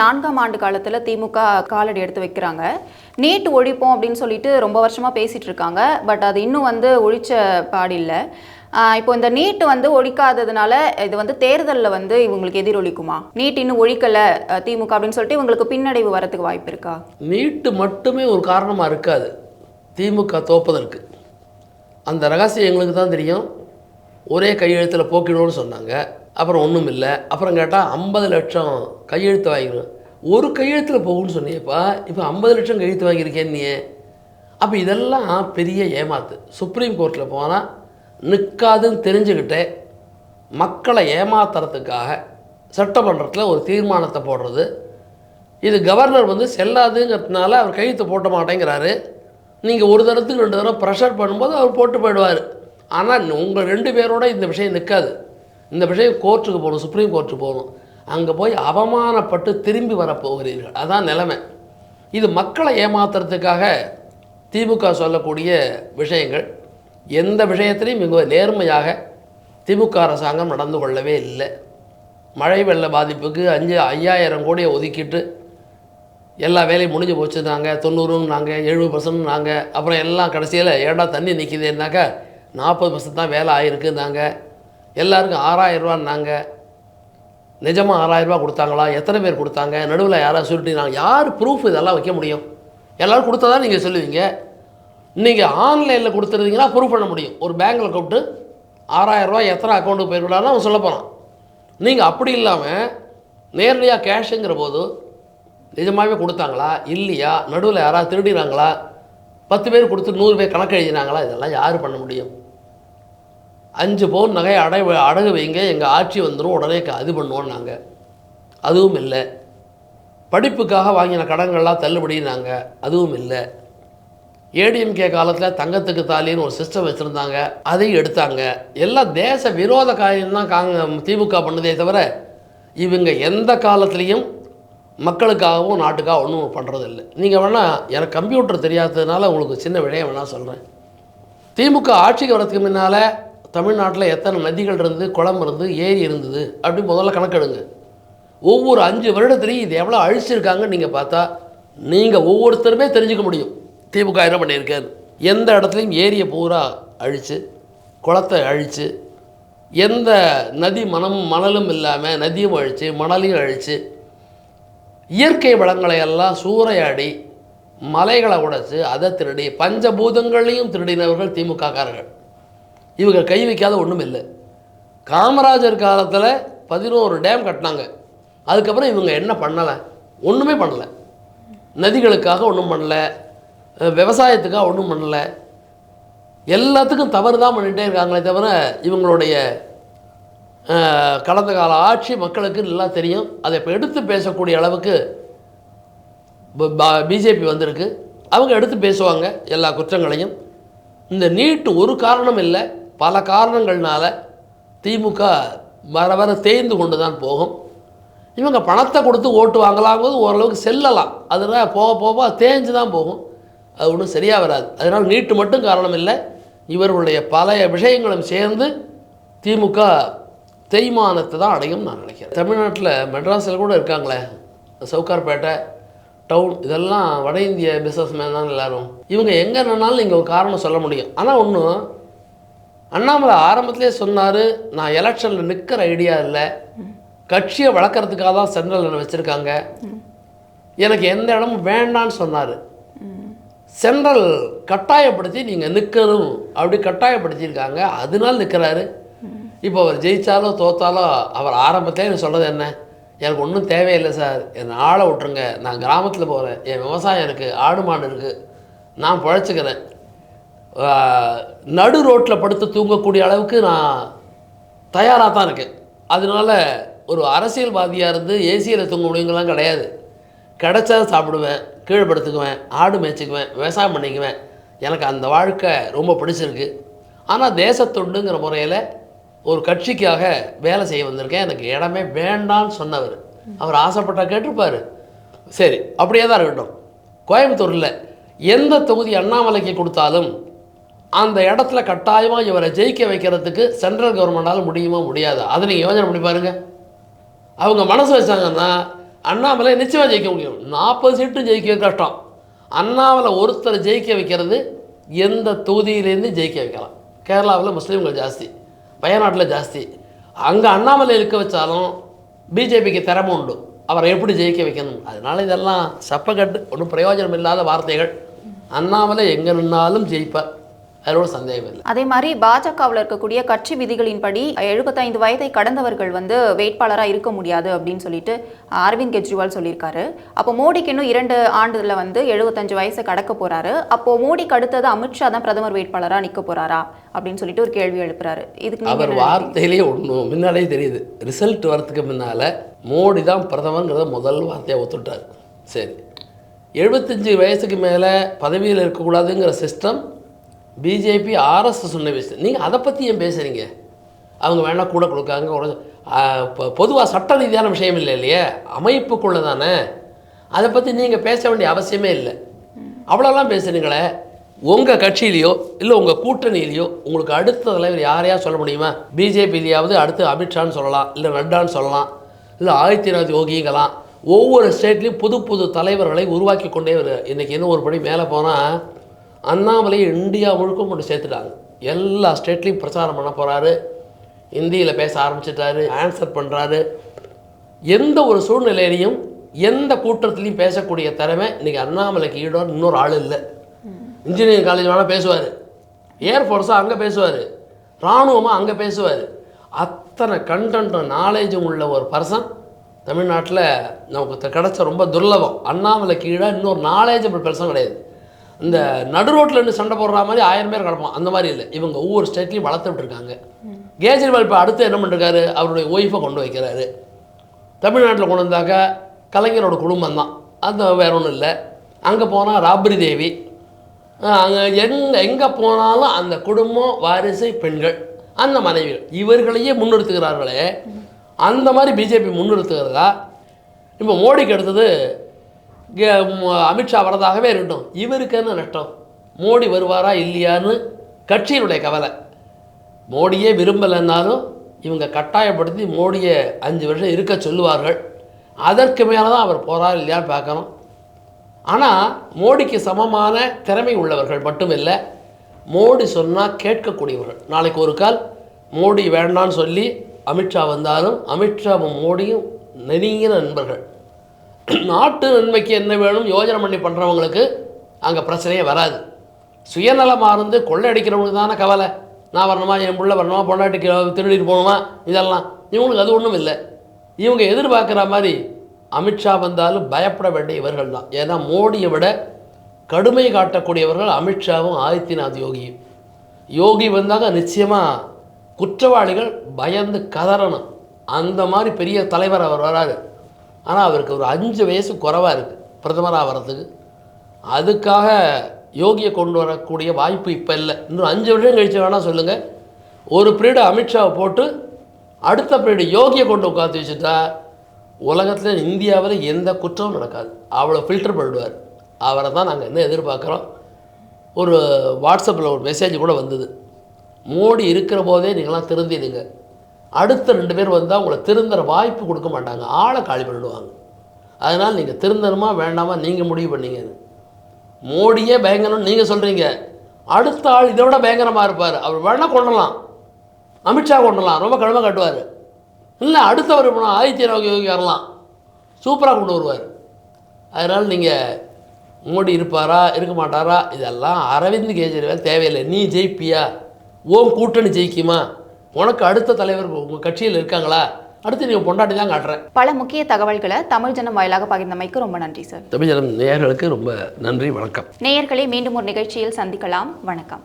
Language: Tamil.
நான்காம் ஆண்டு காலத்தில் திமுக காலடி எடுத்து வைக்கிறாங்க. நீட் ஒழிப்போம் அப்படின்னு சொல்லிட்டு ரொம்ப வருஷமாக பேசிகிட்டு இருக்காங்க. பட் அது இன்னும் வந்து ஒழிச்ச பாடில்லை இப்போ இந்த நீட் வந்து ஒழிக்காததுனால இது வந்து தேர்தலில் வந்து இவங்களுக்கு எதிரொலிக்குமா நீட் இன்னும் ஒழிக்கலை திமுக அப்படின்னு சொல்லிட்டு இவங்களுக்கு பின்னடைவு வரதுக்கு வாய்ப்பு இருக்கா? நீட்டு மட்டுமே ஒரு காரணமாக இருக்காது. திமுக தோப்பதற்கு. அந்த ரகசியம் எங்களுக்கு தான் தெரியும். ஒரே கையெழுத்தில் போக்கிடுவோம்னு சொன்னாங்க. அப்புறம் ஒன்றும் இல்லை அப்புறம் கேட்டால் ஐம்பது லட்சம் கையெழுத்து வாங்கிக்கணும் ஒரு கையெழுத்தில் போகும்னு சொன்னியப்பா. இப்போ ஐம்பது லட்சம் கையெழுத்து வாங்கியிருக்கேன் நீ அப்போ இதெல்லாம் பெரிய ஏமாத்து. சுப்ரீம் கோர்ட்டில் போனால் நிற்காதுன்னு தெரிஞ்சுக்கிட்டே மக்களை ஏமாத்துறதுக்காக சட்டமன்றத்தில் ஒரு தீர்மானத்தை போடுறது. இது கவர்னர் வந்து செல்லாதுங்கிறதுனால அவர் கையெழுத்து போட்ட மாட்டேங்கிறாரு. நீங்கள் ஒரு தரத்துக்கு ரெண்டு தடவை ப்ரெஷர் பண்ணும்போது அவர் போட்டு போயிடுவார். ஆனால் உங்கள் ரெண்டு பேரோட இந்த விஷயம் நிற்காது இந்த விஷயம் கோர்ட்டுக்கு போகணும் சுப்ரீம் கோர்ட்டுக்கு போகணும். அங்கே போய் அவமானப்பட்டு திரும்பி வரப்போகிறீர்கள் அதான் நிலைமை. இது மக்களை ஏமாத்துறதுக்காக திமுக சொல்லக்கூடிய விஷயங்கள். எந்த விஷயத்திலையும் மிக நேர்மையாக திமுக அரசாங்கம் நடந்து கொள்ளவே இல்லை. மழை வெள்ள பாதிப்புக்கு அஞ்சு ஐயாயிரம் கோடியை ஒதுக்கிட்டு எல்லா வேலையும் முடிஞ்சு போச்சுன்னாங்க தொண்ணூறுன்னாங்க எழுபது பர்சன்ட்னாங்க அப்புறம் எல்லாம் கடைசியில் ஏடா தண்ணி நிற்கிதுன்னாக்கா நாற்பது பர்சன்ட் தான் வேலை ஆயிருக்குன்னாங்க எல்லாருக்கும் ஆறாயிரம் ரூபான்னாங்க நிஜமாக ஆறாயிரம் கொடுத்தாங்களா? எத்தனை பேர் கொடுத்தாங்க? நடுவில் யாராவது நாங்கள் யார் ப்ரூஃப் இதெல்லாம் வைக்க முடியும்? எல்லோரும் கொடுத்ததா நீங்கள் சொல்லுவீங்க? நீங்கள் ஆன்லைனில் கொடுத்துருந்தீங்கன்னா ப்ரூஃப் பண்ண முடியும். ஒரு பேங்க்கில் கூப்பிட்டு ஆறாயிரம் ரூபாய் எத்தனை அக்கௌண்ட்டுக்கு போயிருக்கூடாதுன்னு அவன் சொல்ல போகிறான் நீங்கள் அப்படி இல்லாமல் நேரடியாக கேஷுங்கிற போது நிஜமாகவே கொடுத்தாங்களா? இல்லையா? நடுவில் யாராவது திருடினாங்களா? பத்து பேர் கொடுத்து நூறு பேர் கணக்கு எழுதினாங்களா? இதெல்லாம் யார் பண்ண முடியும்? அஞ்சு பவுன் நகை அடை அடகு வைங்க எங்கள் ஆட்சி வந்துடும் உடனே அது பண்ணுவோம் நாங்கள் அதுவும் இல்லை. படிப்புக்காக வாங்கின கடன்கள்லாம் தள்ளுபடினாங்க அதுவும் இல்லை. ஏடிஎம்கே காலத்தில் தங்கத்துக்கு தாலின்னு ஒரு சிஸ்டம் வச்சுருந்தாங்க. அதையும் எடுத்தாங்க. எல்லாம் தேச விரோத காரியம் தான் காங்க திமுக பண்ணதே தவிர இவங்க எந்த காலத்துலேயும் மக்களுக்காகவும் நாட்டுக்காக ஒன்றும் பண்ணுறதில்லை நீங்கள் வேணால் எனக்கு கம்ப்யூட்டர் தெரியாததுனால உங்களுக்கு சின்ன விடயம் வேணால் சொல்கிறேன் திமுக ஆட்சிக்கு வரதுக்கு முன்னால் தமிழ்நாட்டில் எத்தனை நதிகள் இருந்து குளம் இருந்து ஏரி இருந்தது? அப்படி முதல்ல கணக்கெடுங்க. ஒவ்வொரு அஞ்சு வருடத்துலையும் இது எவ்வளோ அழிச்சிருக்காங்கன்னு நீங்கள் பார்த்தா நீங்கள் ஒவ்வொருத்தருமே தெரிஞ்சுக்க முடியும். திமுக என்ன பண்ணியிருக்காரு? எந்த இடத்துலையும் ஏரியை பூரா அழித்து குளத்தை அழித்து எந்த நதி மனமும் மணலும் இல்லாமல் நதியும் அழித்து மணலையும் அழித்து இயற்கை வளங்களை எல்லாம் சூறையாடி மலைகளை உடைச்சு அதை திருடி பஞ்சபூதங்களையும் திருடினவர்கள் திமுககாரர்கள் இவங்க கை வைக்காத ஒன்றும் இல்லை. காமராஜர் காலத்தில் பதினோரு டேம் கட்டினாங்க. அதுக்கப்புறம் இவங்க என்ன பண்ணலை? ஒன்றுமே பண்ணலை. நதிகளுக்காக ஒன்றும் பண்ணலை. விவசாயத்துக்காக ஒன்றும் பண்ணலை. எல்லாத்துக்கும் தவறு தான் பண்ணிகிட்டே இருக்காங்களே தவிர இவங்களுடைய கடந்த கால ஆட்சி மக்களுக்கு நல்லா தெரியும். அதை இப்போ எடுத்து பேசக்கூடிய அளவுக்கு பிஜேபி வந்திருக்கு. அவங்க எடுத்து பேசுவாங்க எல்லா குற்றங்களையும். இந்த நீட்டு ஒரு காரணம் இல்லை. பல காரணங்கள்னால திமுக வர வர தேய்ந்து கொண்டு தான் போகும். இவங்க பணத்தை கொடுத்து ஓட்டு வாங்கலாங்கிறது ஓரளவுக்கு செல்லலாம். அதனால் போக போக தேஞ்சு தான் போகும். அது ஒன்றும் சரியாக வராது. அதனால் நீட்டு மட்டும் காரணம் இல்லை இவர்களுடைய பல விஷயங்களும் சேர்ந்து திமுக தேய்மானத்தை தான் அடையும் நான் நினைக்கிறேன். தமிழ்நாட்டில் மெட்ராஸில் கூட இருக்காங்களே சவுகார்பேட்டை டவுன் இதெல்லாம் வட இந்திய பிஸ்னஸ் மேன் தான் எல்லோரும். இவங்க எங்கே நின்னாலும் நீங்கள் ஒரு காரணம் சொல்ல முடியும். ஆனால் ஒன்றும் அண்ணாமலை ஆரம்பத்திலே சொன்னார் நான் எலெக்ஷனில் நிற்கிற ஐடியா இல்லை. கட்சியை வளர்க்குறதுக்காக தான் சென்ட்ரல் என்ன வச்சுருக்காங்க. எனக்கு எந்த இடமும் வேண்டான்னு சொன்னார். சென்ட்ரல் கட்டாயப்படுத்தி நீங்கள் நிற்கணும் அப்படி கட்டாயப்படுத்தியிருக்காங்க. அதனால நிற்கிறாரு இப்போ அவர் ஜெயிச்சாலோ தோத்தாலோ அவர் ஆரம்பத்தில் எனக்கு சொல்கிறது என்ன? எனக்கு ஒன்றும் தேவையில்லை சார். என்னை ஆளை விட்ருங்க நான் கிராமத்தில் போகிறேன் என் விவசாயம் இருக்குது ஆடு மாடு இருக்குது நான் பிழைச்சிக்கிறேன். நடு ரோட்டில் படுத்து தூங்கக்கூடிய அளவுக்கு நான் தயாராக தான் இருக்கேன். அதனால ஒரு அரசியல்வாதியாக இருந்து ஏசியில் தூங்க முடியுங்கலாம் கிடையாது. கிடைச்சா சாப்பிடுவேன் கீழே படுத்துக்குவேன் ஆடு மேய்ச்சிக்குவேன் விவசாயம் பண்ணிக்குவேன். எனக்கு அந்த வாழ்க்கை ரொம்ப பிடிச்சிருக்கு. ஆனால் தேசத்தொண்டுங்கிற முறையில் ஒரு கட்சிக்காக வேலை செய்ய வந்திருக்கேன். எனக்கு இடமே வேண்டான்னு சொன்னவர். அவர் ஆசைப்பட்டா கேட்டிருப்பார். சரி அப்படியே தான் இருக்கட்டும். கோயம்புத்தூரில் எந்த தொகுதி அண்ணாமலைக்கு கொடுத்தாலும் அந்த இடத்துல கட்டாயமாக இவரை ஜெயிக்க வைக்கிறதுக்கு சென்ட்ரல் கவர்மெண்டால் முடியுமா முடியாது? அதை நீங்கள் யோஜனை பண்ணி பாருங்கள் அவங்க மனசு வச்சாங்கன்னா அண்ணாமலை நிச்சயமாக ஜெயிக்க முடியும். நாற்பது சீட்டு ஜெயிக்க கஷ்டம். அண்ணாமலை ஒருத்தர் ஜெயிக்க வைக்கிறது எந்த தொகுதியிலேருந்து ஜெயிக்க வைக்கலாம்? கேரளாவில் முஸ்லீம்கள் ஜாஸ்தி வயநாட்டில் ஜாஸ்தி. அங்கே அண்ணாமலை இருக்க வச்சாலும் பிஜேபிக்கு திறமை உண்டு. அவரை எப்படி ஜெயிக்க வைக்கணும்? அதனால இதெல்லாம் சப்பக்கட்டு ஒன்றும் பிரயோஜனம் இல்லாத வார்த்தைகள். அண்ணாமலை எங்கே நின்னாலும் ஜெயிப்பார். ஒரு சந்தேகம் இல்லை. அதே மாதிரி பாஜகவில் இருக்கக்கூடிய கட்சி விதிகளின்படி எழுபத்தைந்து வயதை கடந்தவர்கள் வந்து வேட்பாளராக இருக்க முடியாது அப்படின்னு சொல்லிட்டு அரவிந்த் கெஜ்ரிவால் சொல்லியிருக்காரு. அப்போ மோடிக்கு இன்னும் இரண்டு ஆண்டுல வந்து எழுபத்தஞ்சு வயசை கடக்க போறாரு. அப்போ மோடிக்கு அடுத்தது அமித்ஷா தான் பிரதமர் வேட்பாளராக நிற்க போறாரா அப்படின்னு சொல்லிட்டு ஒரு கேள்வி எழுப்புறாரு. இதுக்கு அவர்? வார்த்தையிலேயே ஒன்றும் முன்னாடியே தெரியுது. ரிசல்ட் வரதுக்கு முன்னால் மோடி தான் பிரதமங்கிறத முதல் வார்த்தையை ஒத்துட்டார். சரி. எழுபத்தஞ்சு வயசுக்கு மேலே பதவியில் இருக்கக்கூடாதுங்கிற சிஸ்டம் பிஜேபி ஆர்எஸ் சொன்ன விஷயம். நீங்கள் அதை பற்றி ஏன் பேசுகிறீங்க அவங்க வேணால் கூட கொடுக்காங்க பொதுவாக சட்ட ரீதியான விஷயம் இல்லை இல்லையே? அமைப்புக்குள்ளே தானே? அதை பற்றி நீங்கள் பேச வேண்டிய அவசியமே இல்லை. அவ்வளோலாம் பேசுகிறீங்களே உங்கள் கட்சியிலையோ இல்லை உங்கள் கூட்டணியிலையோ உங்களுக்கு அடுத்த தலைவர் யாரையா சொல்ல முடியுமா? பிஜேபியிலையாவது அடுத்து அமித்ஷான்னு சொல்லலாம் இல்லை நட்டான்னு சொல்லலாம் இல்லை ஆதித்யநாத் யோகிங்கலாம். ஒவ்வொரு ஸ்டேட்லேயும் புது புது தலைவர்களை உருவாக்கி கொண்டே வரு. இன்றைக்கி இன்னும் ஒரு படி மேலே போனால் அண்ணாமலையை இந்தியா முழுக்க கொண்டு சேர்த்துட்டாங்க. எல்லா ஸ்டேட்லேயும் பிரச்சாரம் பண்ண போகிறாரு இந்தியில் பேச ஆரம்பிச்சிட்டாரு ஆன்சர் பண்ணுறாரு எந்த ஒரு சூழ்நிலையிலையும் எந்த கூட்டத்துலையும் பேசக்கூடிய திறமை இன்றைக்கி அண்ணாமலைக்கு ஈடோடு இன்னொரு ஆள் இல்லை. இன்ஜினியரிங் காலேஜ் வேணால் பேசுவார். ஏர்ஃபோர்ஸாக அங்கே பேசுவார். இராணுவமாக அங்கே பேசுவார். அத்தனை கண்டென்ட்டும் நாலேஜும் உள்ள ஒரு பர்சன் தமிழ்நாட்டில் நமக்கு கிடச்ச ரொம்ப துர்லபம். அண்ணாமலை கீழே இன்னொரு நாலேஜபிள் பர்சன் கிடையாது. இந்த நடு ரோட்டில் இருந்து சண்டை போடுற மாதிரி ஆயிரம் பேர் கிடப்போம் அந்த மாதிரி இல்லை. இவங்க ஒவ்வொரு ஸ்டேட்லையும் வளர்த்து விட்டுருக்காங்க கேஜ்ரிவால் இப்போ அடுத்து என்ன பண்ணிருக்காரு அவருடைய ஒய்ஃபை கொண்டு வைக்கிறாரு. தமிழ்நாட்டில் கொண்டு வந்தாக்கா கலைஞரோட குடும்பம் தான் அது வேற ஒன்றும் இல்லை. அங்கே போனால் ராப்ரி தேவி. அங்கே எங்கே எங்கே போனாலும் அந்த குடும்பம் வாரிசு பெண்கள் அந்த மனைவிகள். இவர்களையே முன்னிறுத்துகிறார்களே. அந்த மாதிரி பிஜேபி முன்னிறுத்துகிறதா? இப்போ மோடிக்கு அடுத்தது அமித்ஷா வரதாகவே இருக்கட்டும். இவருக்கு என்ன நஷ்டம்? மோடி வருவாரா இல்லையான்னு கட்சியினுடைய கவலை. மோடியே விரும்பலைன்னாலும் இவங்க கட்டாயப்படுத்தி மோடியை அஞ்சு வருஷம் இருக்க சொல்லுவார்கள். அதற்கு மேலே தான் அவர் போகிறார் இல்லையான்னு பார்க்கணும். ஆனால் மோடிக்கு சமமான திறமை உள்ளவர்கள் மட்டுமில்லை மோடி சொன்னால் கேட்கக்கூடியவர்கள். நாளைக்கு ஒரு கால் மோடி வேண்டான்னு சொல்லி அமித்ஷா வந்தாலும் அமித்ஷாவும் மோடியும் நெருங்கின நண்பர்கள். நாட்டு நன்மைக்கு என்ன வேணும் யோஜனை பண்ணி பண்ணுறவங்களுக்கு அங்கே பிரச்சனையே வராது. சுயநலமாக இருந்து கொள்ளையடிக்கிறவங்களுக்கு தானே கவலை. நான் வரணுமா? என் பிள்ளை வரணுமா? பொண்டாட்டிக்கு திருடிட்டு போகணுமா? இதெல்லாம். இவங்களுக்கு அது ஒன்றும் இல்லை. இவங்க எதிர்பார்க்குற மாதிரி அமித்ஷா வந்தாலும் பயப்பட வேண்டிய இவர்கள் தான். ஏன்னா மோடியை விட கடுமை காட்டக்கூடியவர்கள் அமித்ஷாவும் ஆதித்யநாத் யோகியும். யோகி வந்தாங்க நிச்சயமாக குற்றவாளிகள் பயந்து கதறணும். அந்த மாதிரி பெரிய தலைவர் அவர் வராது ஆனால் அவருக்கு ஒரு அஞ்சு வயசு குறைவாக இருக்குது பிரதமராக வர்றதுக்கு. அதுக்காக யோகியை கொண்டு வரக்கூடிய வாய்ப்பு இப்போ இல்லை. இன்னும் அஞ்சு வருஷம் கழிச்சு வேணால் சொல்லுங்கள் ஒரு பீரியடு அமித்ஷாவை போட்டு அடுத்த பீரியடு யோகியை கொண்டு உட்காந்து வச்சுட்டா உலகத்தில் இந்தியாவில் எந்த குற்றமும் நடக்காது. அவ்வளோ ஃபில்டர் பண்ணிடுவார். அவரை தான் நாங்கள் என்ன எதிர்பார்க்குறோம்? ஒரு வாட்ஸ்அப்பில் ஒரு மெசேஜ் கூட வந்தது. மோடி இருக்கிற போதே நீங்களாம் திருந்திடுங்க. அடுத்த ரெண்டு பேர் வந்தால் உங்களை திருந்துற வாய்ப்பு கொடுக்க மாட்டாங்க. ஆளை காலி பண்ணிடுவாங்க. அதனால் நீங்கள் திருந்தணுமா வேண்டாமா நீங்கள் முடிவு பண்ணீங்க மோடியே பயங்கரம்னு நீங்கள் சொல்கிறீங்க அடுத்த ஆள் இதை விட பயங்கரமாக இருப்பார். அவர் வேணால் கொண்டலாம் அமித்ஷா கொண்டலாம் ரொம்ப கடுமை காட்டுவார். இல்லை அடுத்தவர் போனால் ஆதித்யநாத் யோகி வரலாம். சூப்பராக கொண்டு வருவார். அதனால் நீங்கள் மோடி இருப்பாரா இருக்க மாட்டாரா இதெல்லாம் அரவிந்த் கெஜ்ரிவால் தேவையில்லை. நீ ஜெயிப்பியா? ஓம் கூட்டணி ஜெயிக்குமா? உனக்கு அடுத்த தலைவர் உங்கள் கட்சியில் இருக்காங்களா? அடுத்து நீங்கள் பொண்டாட்டி தான் காட்டுறேன் பல முக்கிய தகவல்களை தமிழ் ஜனம் வாயிலாக பகிர்ந்தமைக்கு ரொம்ப நன்றி சார். தமிழ் ஜனம் நேயர்களுக்கு ரொம்ப நன்றி வணக்கம். நேயர்களே மீண்டும் ஒரு நிகழ்ச்சியில் சந்திக்கலாம். வணக்கம்.